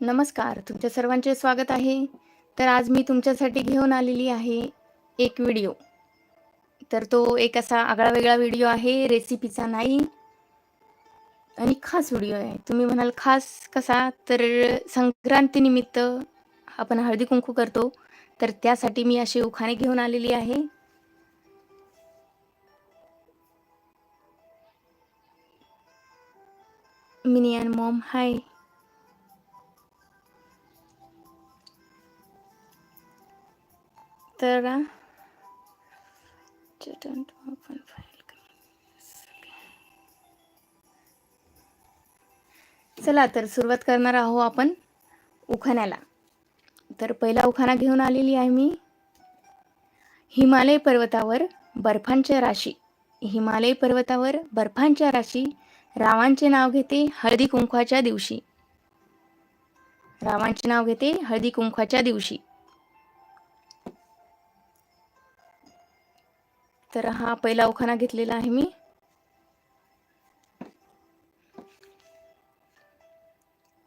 नमस्कार तुमच्या सर्वांचे स्वागत आहे. तर आज मी तुमच्यासाठी घेऊन आलेली आहे एक व्हिडिओ. तर तो एक असा आगळा वेगळा व्हिडिओ आहे रेसिपीचा नाही. आणि खास व्हिडिओ आहे. तुम्ही म्हणाल खास कसा? तर संक्रांतीनिमित्त आपण हळदी कुंकू करतो. तर त्यासाठी मी अशी उखाणे घेऊन आलेली आहे. Mini and mom hi. तर चला तर सुरुवात करणार आहोत आपण उखाण्याला. तर पहिला उखाणा घेऊन आलेली आहे मी. हिमालय पर्वतावर बर्फांच्या राशी. हिमालय पर्वतावर बर्फांच्या राशी. रावांचे नाव घेते हळदी कुंकवाच्या दिवशी. रावांचे नाव घेते हळदी कुंकवाच्या दिवशी. तर हा पहिला उखाणा घेतलेला आहे मी.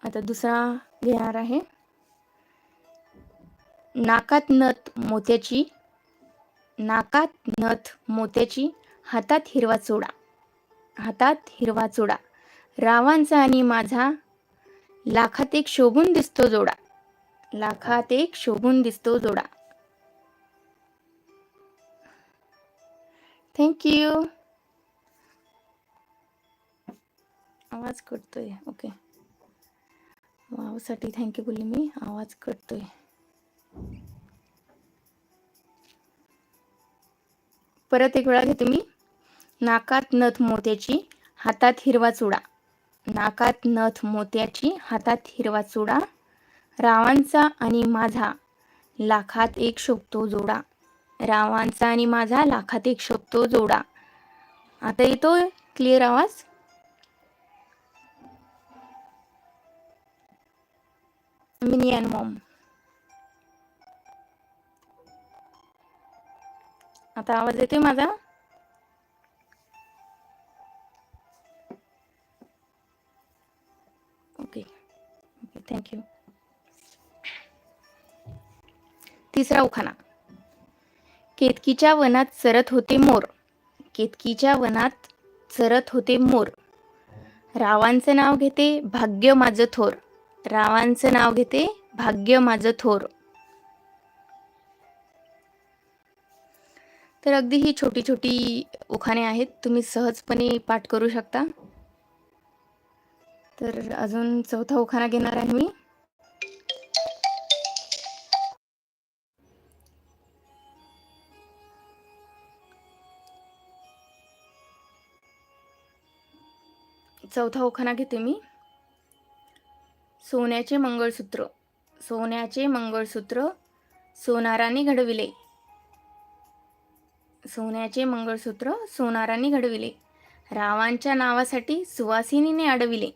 आता दुसरा घेणार आहे. नाकात नथ मोत्याची नाकात नथ मोत्याची हातात हिरवा चोडा हातात हिरवा चोडा. रावांचा आणि माझा लाखात एक शोभून दिसतो जोडा लाखात एक शोभून दिसतो जोडा. थँक्यू आवाज कटतोय ओके वावसाठी थँक्यू बोलली मी. आवाज कटतोय परत एक वेळा घेते मी. नाकात नथ मोत्याची हातात हिरवा चुडा. नाकात नथ मोत्याची हातात हिरवा चुडा. रावांचा आणि माझा लाखात एक शोभतो जोडा. रावांचा आणि माझा लाखात एक शोभतो जोडा. आता येतोय क्लिअर आवाज? मिनी अँड मॉम आता आवाज येतोय माझा? ओके ओके थँक्यू तिसरा उखाणा केतकीच्या वनात चरत होते मोर. केतकीच्या वनात चरत होते मोर. रावांचं नाव घेते भाग्य माझं थोर. रावांचं नाव घेते भाग्य माझं थोर. तर अगदी ही छोटी छोटी उखाणे आहेत. तुम्ही सहजपणे पाठ करू शकता. तर अजून चौथा उखाणा घेणार आहे मी. चौथा उखाणा घेते मी. सोन्याचे मंगळसूत्र. सोन्याचे मंगळसूत्र सोनाराने घडविले. सोन्याचे मंगळसूत्र सोनाराने घडविले. रावांच्या नावासाठी सुवासिनीने अडविले.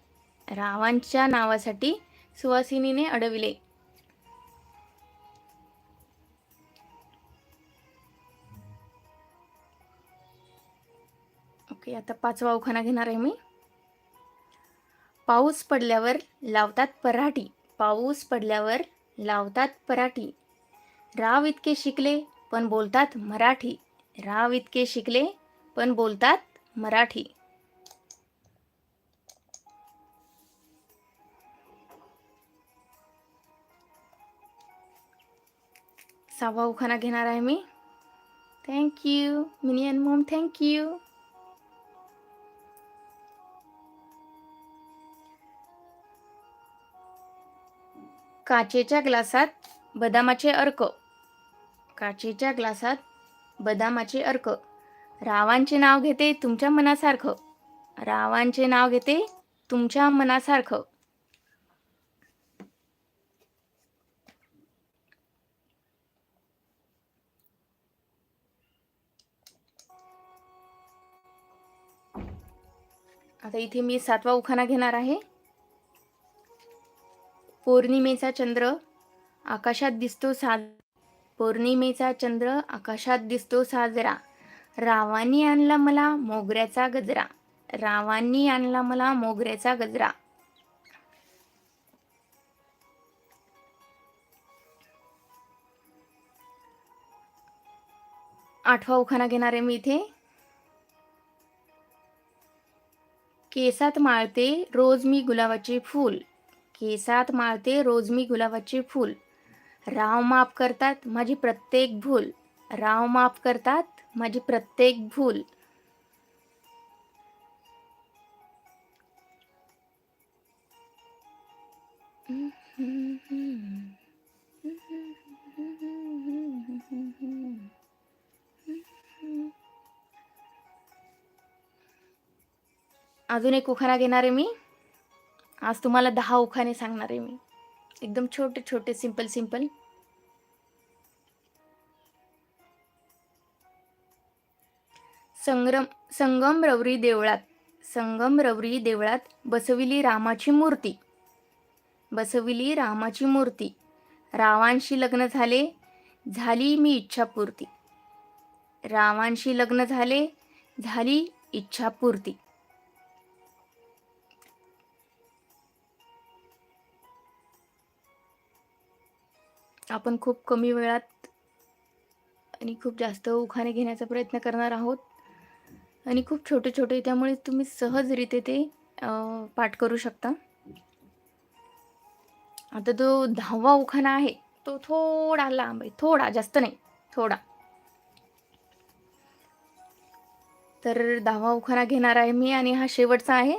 रावांच्या नावासाठी सुवासिनीने अडविले. ओके आता पाचवा उखाणा घेणार आहे मी. पाऊस पडल्यावर लावतात पराठी. पाऊस पडल्यावर लावतात पराठी. राव इतके शिकले पण बोलतात मराठी. राव इतके शिकले पण बोलतात मराठी. सहावा उखाणा घेणार आहे मी. Thank you Mini and mom thank you काचेच्या ग्लासात बदामाचे अर्क. काचेच्या ग्लासात बदामाचे अर्क. रावांचे नाव घेते तुमच्या मनासारखं. रावांचे नाव घेते तुमच्या मनासारखं. आता इथे मी सातवा उखाणा घेणार आहे. पौर्णिमेचा चंद्र आकाशात दिसतो साज पौर्णिमेचा चंद्र आकाशात दिसतो साजरा. रावांनी आणला मला मोगऱ्याचा गजरा. रावांनी आणला मला मोगऱ्याचा गजरा. आठवा उखाना घेणार आहे मी इथे. केसात माळते रोज मी गुलाबाचे फूल. केसात माळते रोज मी गुलाबाचे फूल. राव माफ करतात माझी प्रत्येक भूल. राव माफ करतात माझी प्रत्येक भूल. अजून एक उखाणा घेणार आहे मी. आज तुम्हाला दहा उखाणे सांगणार आहे मी. एकदम छोटे छोटे सिंपल सिंपल संग्रम संगम रवरी देवळात संगम रवरी देवळात बसविली रामाची मूर्ती. बसविली रामाची मूर्ती. रावांशी लग्न झाले झाली मी इच्छापूर्ती. रावांशी लग्न झाले झाली इच्छापूर्ती. आपण खूप कमी वेळात आणि खूप जास्त उखाणे घेण्याचा प्रयत्न करणार आहोत. आणि खूप छोटे छोटे त्यामुळे तुम्ही सहजरित्या ते पाठ करू शकता. आता जो दहावा उखाणा आहे तो थोडा लांब आहे थोडा जास्त नाही थोडा. तर दहावा उखाणा घेणार आहे मी आणि हा शेवटचा आहे.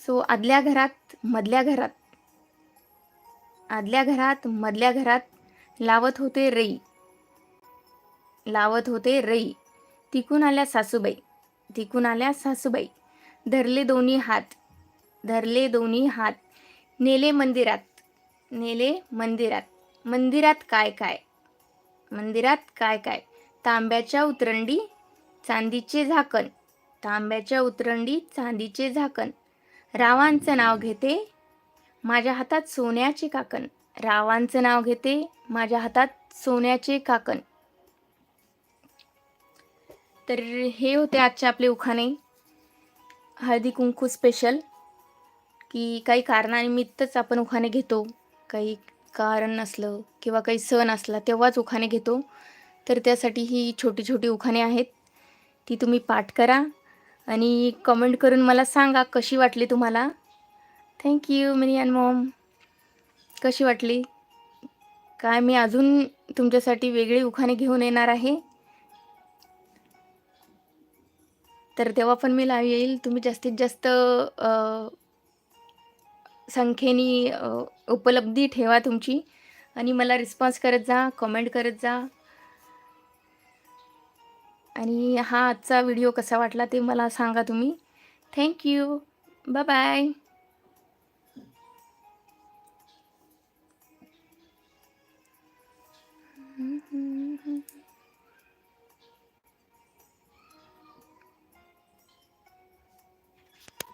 सो आदल्या घरात मधल्या घरात आदल्या घरात मधल्या घरात लावत होते रई. लावत होते रई. तिकून आल्या सासूबाई. तिकून आल्या सासूबाई. धरले दोन्ही हात. धरले दोन्ही हात. नेले मंदिरात. नेले मंदिरात. मंदिरात काय काय? मंदिरात काय काय? तांब्याच्या उतरंडी चांदीचे झाकण. तांब्याच्या उतरंडी चांदीचे झाकण. रावांचं नाव घेते माझ्या हातात सोन्याचे काकण. रावांचं नाव घेते माझ्या हातात सोन्याचे काकण. तर हे होते आजचे आपले उखाणे. हळदी कुंकू स्पेशल की काही कारणानिमित्तच आपण उखाणे घेतो. काही कारण नसलं किंवा काही सण असला तेव्हाच उखाणे घेतो. तर त्यासाठी ही छोटी छोटी उखाणे आहेत. ती तुम्ही पाठ करा आणि कमेंट करून मला सांगा कशी वाटली तुम्हाला. थँक्यू मिनी अँड मॉम कशी वाटली? काय मी अजून तुमच्यासाठी वेगळी उखाणे घेऊन येणार आहे? तर तेव्हा पण मी लाईव्ह येईल. तुम्ही जास्तीत जास्त संख्येने उपलब्धी ठेवा तुमची. आणि मला रिस्पॉन्स करत जा कमेंट करत जा. आणि हा आजचा व्हिडिओ कसा वाटला ते मला सांगा तुम्ही. Thank you bye bye 嗯哼